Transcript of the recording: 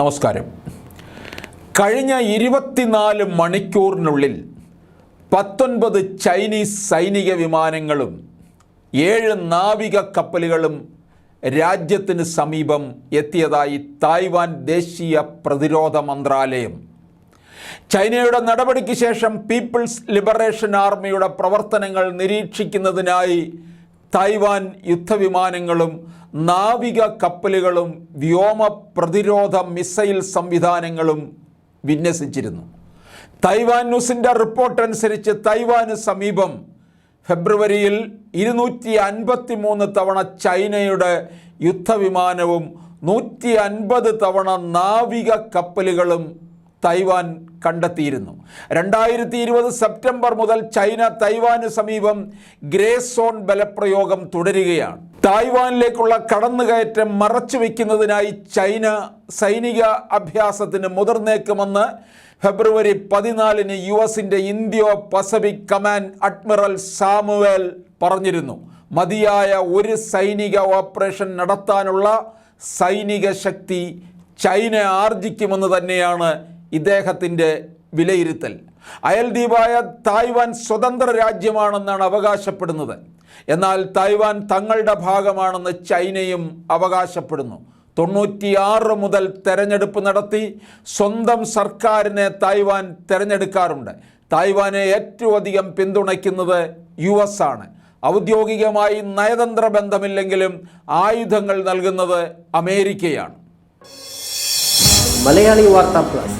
നമസ്കാരം. കഴിഞ്ഞ ഇരുപത്തിനാല് മണിക്കൂറിനുള്ളിൽ പത്തൊൻപത് ചൈനീസ് സൈനിക വിമാനങ്ങളും ഏഴ് നാവിക കപ്പലുകളും രാജ്യത്തിന് സമീപം എത്തിയതായി തായ്വാൻ ദേശീയ പ്രതിരോധ മന്ത്രാലയം. ചൈനയുടെ നടപടിക്ക് ശേഷം പീപ്പിൾസ് ലിബറേഷൻ ആർമിയുടെ പ്രവർത്തനങ്ങൾ നിരീക്ഷിക്കുന്നതിനായി തായ്വാൻ യുദ്ധവിമാനങ്ങളും നാവിക കപ്പലുകളും വ്യോമ പ്രതിരോധ മിസൈൽ സംവിധാനങ്ങളും വിന്യസിച്ചിരുന്നു. തൈവാൻ ന്യൂസിന്റെ റിപ്പോർട്ട് അനുസരിച്ച് തൈവാന് സമീപം ഫെബ്രുവരിയിൽ ഇരുന്നൂറ്റി അൻപത്തി മൂന്ന് തവണ ചൈനയുടെ യുദ്ധവിമാനവും നൂറ്റി അൻപത് തവണ നാവിക കപ്പലുകളും തൈവാൻ കണ്ടെത്തിയിരുന്നു. രണ്ടായിരത്തി ഇരുപത് സെപ്റ്റംബർ മുതൽ ചൈന തൈവാന് സമീപം ഗ്രേ സോൺ ബലപ്രയോഗം തുടരുകയാണ്. തായ്വാനിലേക്കുള്ള കടന്നുകയറ്റം മറച്ചു വയ്ക്കുന്നതിനായി ചൈന സൈനിക അഭ്യാസത്തിന് മുതിർന്നേക്കുമെന്ന് ഫെബ്രുവരി പതിനാലിന് യു എസിന്റെ Indo Pacific command admiral Samuel പറഞ്ഞിരുന്നു. മതിയായ ഒരു സൈനിക ഓപ്പറേഷൻ നടത്താനുള്ള സൈനിക ശക്തി ചൈന ആർജിക്കുമെന്ന് തന്നെയാണ് ഇദ്ദേഹത്തിന്റെ വിലയിരുത്തൽ. അയൽദ്വീപായ തായ്വാൻ സ്വതന്ത്ര രാജ്യമാണെന്നാണ് അവകാശപ്പെടുന്നത്. എന്നാൽ തായ്വാൻ തങ്ങളുടെ ഭാഗമാണെന്ന് ചൈനയും അവകാശപ്പെടുന്നു. തൊണ്ണൂറ്റിയാറ് മുതൽ തെരഞ്ഞെടുപ്പ് നടത്തി സ്വന്തം സർക്കാരിനെ തായ്വാൻ തെരഞ്ഞെടുക്കാറുണ്ട്. തായ്വാനെ ഏറ്റവും അധികം പിന്തുണയ്ക്കുന്നത് യു എസ് ആണ്. ഔദ്യോഗികമായി നയതന്ത്ര ബന്ധമില്ലെങ്കിലും ആയുധങ്ങൾ നൽകുന്നത് അമേരിക്കയാണ്. Malayali Vartha plus.